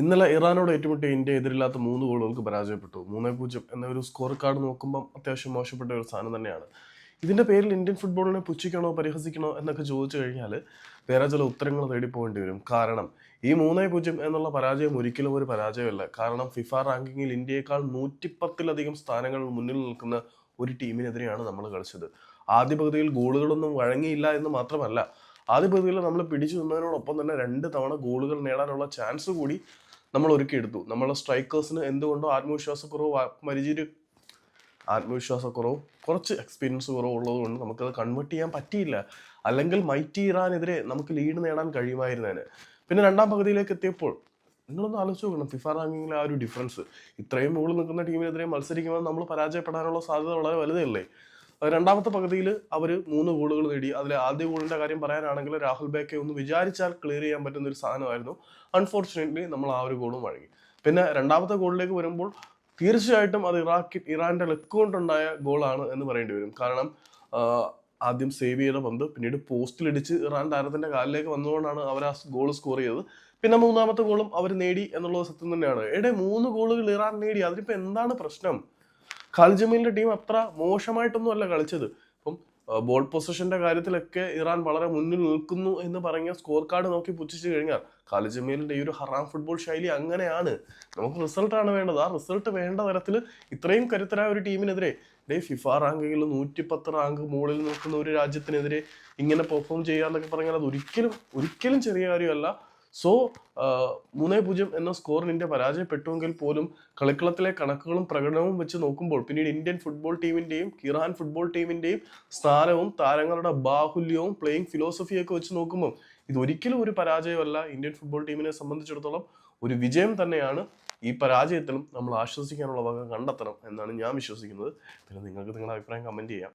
ഇന്നലെ ഇറാനോട് ഏറ്റുമുട്ടിയ ഇന്ത്യ എതിരില്ലാത്ത മൂന്ന് ഗോളുകൾക്ക് പരാജയപ്പെട്ടു. മൂന്നേ പൂജ്യം എന്ന ഒരു സ്കോർ കാർഡ് നോക്കുമ്പം അത്യാവശ്യം മോശപ്പെട്ട ഒരു സാധനം തന്നെയാണ്. ഇതിന്റെ പേരിൽ ഇന്ത്യൻ ഫുട്ബോളിനെ പുച്ഛിക്കണോ പരിഹസിക്കണോ എന്നൊക്കെ ചോദിച്ചു കഴിഞ്ഞാൽ വേറെ ചില ഉത്തരങ്ങൾ തേടി പോകേണ്ടി വരും. കാരണം ഈ മൂന്നേ പൂജ്യം എന്നുള്ള പരാജയം ഒരിക്കലും ഒരു പരാജയമല്ല. കാരണം ഫിഫ റാങ്കിങ്ങിൽ ഇന്ത്യയേക്കാൾ നൂറ്റിപ്പത്തിലധികം സ്ഥാനങ്ങൾ മുന്നിൽ നിൽക്കുന്ന ഒരു ടീമിനെതിരെയാണ് നമ്മൾ കളിച്ചത്. ആദ്യ പകുതിയിൽ ഗോളുകളൊന്നും വഴങ്ങിയില്ല എന്ന് മാത്രമല്ല ആദ്യ പകുതിയിൽ നമ്മൾ പിടിച്ചു നിന്നതിനോടൊപ്പം തന്നെ രണ്ട് തവണ ഗോളുകൾ നേടാനുള്ള ചാൻസ് കൂടി നമ്മൾ ഒരുക്കിയെടുത്തു. നമ്മളെ സ്ട്രൈക്കേഴ്സിന് എന്തുകൊണ്ടോ ആത്മവിശ്വാസക്കുറവ് മരിചിരി ആത്മവിശ്വാസക്കുറവ് കുറച്ച് എക്സ്പീരിയൻസ് കുറവ് ഉള്ളത് കൊണ്ട് നമുക്കത് കൺവേർട്ട് ചെയ്യാൻ പറ്റിയില്ല. അല്ലെങ്കിൽ മൈറ്റി ഇറാനെതിരെ നമുക്ക് ലീഡ് നേടാൻ കഴിയുമായിരുന്നേനെ. പിന്നെ രണ്ടാം പകുതിയിലേക്ക് എത്തിയപ്പോൾ നിങ്ങളൊന്ന് ആലോചിച്ച് നോക്കണം ഫിഫ റാങ്കിങ്ങിലെ ആ ഒരു ഡിഫറൻസ് ഇത്രയും മുകളിൽ നിൽക്കുന്ന ടീമിനെതിരെ മത്സരിക്കുമ്പോൾ നമ്മൾ പരാജയപ്പെടാനുള്ള സാധ്യത വളരെ വലുതല്ലേ? രണ്ടാമത്തെ പകുതിയിൽ അവർ മൂന്ന് ഗോളുകൾ നേടി. അതിൽ ആദ്യ ഗോളിന്റെ കാര്യം പറയാനാണെങ്കിൽ രാഹുൽ ബേക്കെ ഒന്ന് വിചാരിച്ചാൽ ക്ലിയർ ചെയ്യാൻ പറ്റുന്ന ഒരു സാധനമായിരുന്നു. അൺഫോർച്ചുനേറ്റ്ലി നമ്മൾ ആ ഒരു ഗോളും വഴങ്ങി. പിന്നെ രണ്ടാമത്തെ ഗോളിലേക്ക് വരുമ്പോൾ തീർച്ചയായിട്ടും അത് ഇറാഖി ഇറാന്റെ ലെക്ക് കൊണ്ടുണ്ടായ ഗോളാണ് എന്ന് പറയേണ്ടി വരും. കാരണം ആദ്യം സേവ് ചെയ്ത പന്ത് പിന്നീട് പോസ്റ്റിലിടിച്ച് ഇറാൻ താരത്തിന്റെ കാലിലേക്ക് വന്നതുകൊണ്ടാണ് അവർ ആ ഗോൾ സ്കോർ ചെയ്തത്. പിന്നെ മൂന്നാമത്തെ ഗോളും അവർ നേടി എന്നുള്ളത് സത്യം തന്നെയാണ്. എടെ മൂന്ന് ഗോളുകൾ ഇറാൻ നേടി. അതിനിപ്പോ എന്താണ് പ്രശ്നം? ഖാലിജമീലിന്റെ ടീം അത്ര മോശമായിട്ടൊന്നും അല്ല കളിച്ചത് ഇപ്പം ബോൾ പൊസിഷന്റെ കാര്യത്തിലൊക്കെ ഇറാൻ വളരെ മുന്നിൽ നിൽക്കുന്നു എന്ന് പറഞ്ഞ സ്കോർ കാർഡ് നോക്കി പുച്ഛിച്ചു കഴിഞ്ഞാൽ ഖാലിജമീലിന്റെ ഈ ഒരു ഹറാം ഫുട്ബോൾ ശൈലി അങ്ങനെയാണ്. നമുക്ക് റിസൾട്ടാണ് വേണ്ടത്. ആ റിസൾട്ട് വേണ്ട തരത്തിൽ ഇത്രയും കരുത്തരായ ഒരു ടീമിനെതിരെ ഡേ ഫിഫ റാങ്കിങ്ങിൽ നൂറ്റിപ്പത്ത് റാങ്ക് മുകളിൽ നിൽക്കുന്ന ഒരു രാജ്യത്തിനെതിരെ ഇങ്ങനെ പെർഫോം ചെയ്യാന്നൊക്കെ പറഞ്ഞാൽ അത് ഒരിക്കലും ഒരിക്കലും ചെറിയ കാര്യമല്ല. സോ മൂന്നേ പൂജ്യം എന്ന സ്കോറിൽ ഇന്ത്യ പരാജയപ്പെട്ടുവെങ്കിൽ പോലും കളിക്കളത്തിലെ കണക്കുകളും പ്രകടനവും വെച്ച് നോക്കുമ്പോൾ പിന്നീട് ഇന്ത്യൻ ഫുട്ബോൾ ടീമിന്റെയും ഇറാൻ ഫുട്ബോൾ ടീമിന്റെയും സ്ഥാനവും താരങ്ങളുടെ ബാഹുല്യവും പ്ലേയിങ് ഫിലോസഫിയൊക്കെ വെച്ച് നോക്കുമ്പോൾ ഇത് ഒരിക്കലും ഒരു പരാജയമല്ല ഇന്ത്യൻ ഫുട്ബോൾ ടീമിനെ സംബന്ധിച്ചിടത്തോളം. ഒരു വിജയം തന്നെയാണ് ഈ പരാജയത്തിലും നമ്മൾ ആശ്വസിക്കാനുള്ള വക കണ്ടെത്തണം എന്നാണ് ഞാൻ വിശ്വസിക്കുന്നത്. പിന്നെ നിങ്ങൾക്ക് നിങ്ങളുടെ അഭിപ്രായം കമന്റ് ചെയ്യാം.